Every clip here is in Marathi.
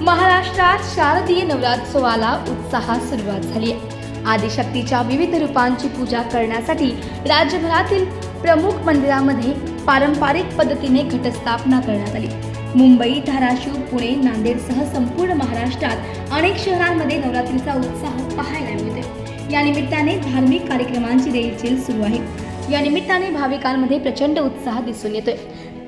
महाराष्ट्रात शारदीय नवरात्रोत्सवाला उत्साहात सुरुवात झाली आहे. आदिशक्तीच्या विविध रूपांची पूजा करण्यासाठी राज्यभरातील प्रमुख मंदिरामध्ये पारंपरिक पद्धतीने घटस्थापना करण्यात आली. मुंबई धाराशिव पुणे नांदेडसह संपूर्ण महाराष्ट्रात अनेक शहरांमध्ये नवरात्रीचा उत्साह पाहायला मिळतो या निमित्ताने धार्मिक कार्यक्रमांची रेलचेल सुरू आहे. या निमित्ताने भाविकांमध्ये प्रचंड उत्साह दिसून येतोय.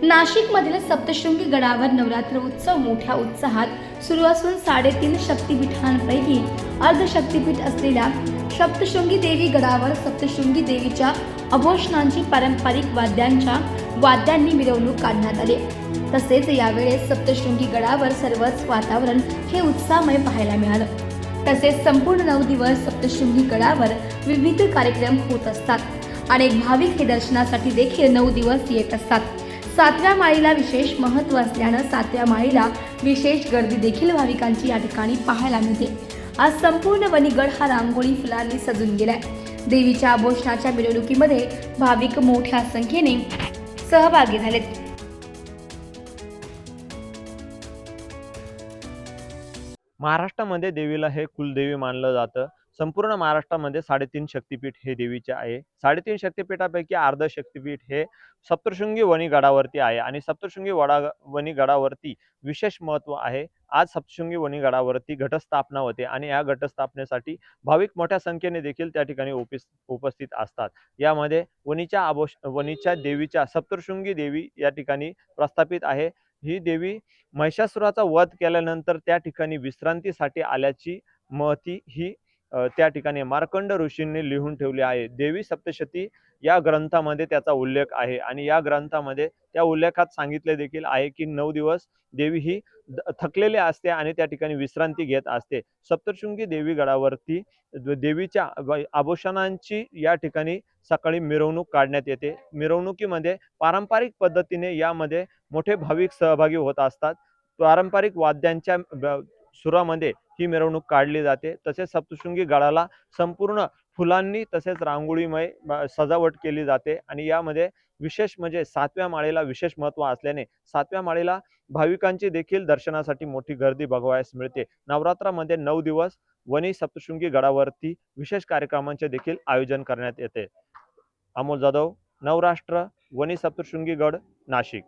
नाशिकमधील सप्तशृंगी गडावर नवरात्र उत्सव मोठ्या उत्साहात सुरू असून साडेतीन शक्तिपीठांपैकी अर्धशक्तिपीठ असलेल्या सप्तशृंगी देवी गडावर सप्तशृंगी देवीच्या अभोषणांची पारंपरिक वाद्यांच्या वाद्यांनी मिरवणूक काढण्यात आली. तसेच यावेळेस सप्तशृंगी गडावर सर्वच वातावरण हे उत्साहमय पाहायला मिळालं. तसेच संपूर्ण नऊ दिवस सप्तशृंगी गडावर विविध कार्यक्रम होत असतात. अनेक भाविक हे दर्शनासाठी देखील नऊ दिवस येत असतात. सातव्या माळीला विशेष महत्त्व असल्यानं सातव्या माळीला विशेष गर्दी देखील भाविकांची या ठिकाणी पाहायला मिळते. आज संपूर्ण वणीगड हा रांगोळी फुलांनी सजून गेलाय. देवीच्या आभोषणाच्या मिरवणुकीमध्ये भाविक मोठ्या संख्येने सहभागी झालेत. महाराष्ट्रामध्ये देवीला हे कुलदेवी मानलं जातं. संपूर्ण महाराष्ट्रामध्ये साडेतीन शक्तिपीठ हे देवीचे आहे. साडेतीन शक्तिपीठापैकी अर्ध शक्तिपीठ हे सप्तशृंगी वणीगडावरती आहे आणि सप्तशृंगी वडा वणीगडावरती विशेष महत्त्व आहे. आज सप्तशृंगी वणीगडावरती घटस्थापना होते आणि या घटस्थापनेसाठी भाविक मोठ्या संख्येने देखील त्या ठिकाणी उपस्थित असतात. यामध्ये वणीच्या आभोष वणीच्या देवीच्या सप्तशृंगी देवी या ठिकाणी प्रस्थापित आहे. ही देवी महिषासुराचा वध केल्यानंतर त्या ठिकाणी विश्रांतीसाठी आल्याची महती ही त्या ठिकाणी मार्कंड ऋषींनी लिहून ठेवली आहे. देवी सप्तशती या ग्रंथामध्ये त्याचा उल्लेख आहे आणि या ग्रंथामध्ये त्या उल्लेखात सांगितले देखील आहे की नऊ दिवस देवी ही द- थकलेली असते आणि त्या ठिकाणी विश्रांती घेत असते. सप्तशृंगी देवी गडावरती देवीच्या आभूषणांची या ठिकाणी सकाळी मिरवणूक काढण्यात येते. मिरवणुकीमध्ये पारंपरिक पद्धतीने यामध्ये मोठे भाविक सहभागी होत असतात. पारंपरिक वाद्यांच्या सुरामध्ये ही मिरवणूक काढली जाते. तसेच सप्तशृंगी गडाला संपूर्ण फुलांनी तसेच रांगोळीमय सजावट केली जाते आणि यामध्ये विशेष म्हणजे सातव्या माळेला विशेष महत्त्व असल्याने सातव्या माळेला भाविकांची देखील दर्शनासाठी मोठी गर्दी बघवायस मिळते. नवरात्रामध्ये नऊ दिवस वणी सप्तशृंगी गडावरती विशेष कार्यक्रमांचे देखील आयोजन करण्यात येते. अमोल जाधव नवराष्ट्र वनी सप्तशृंगी गड नाशिक.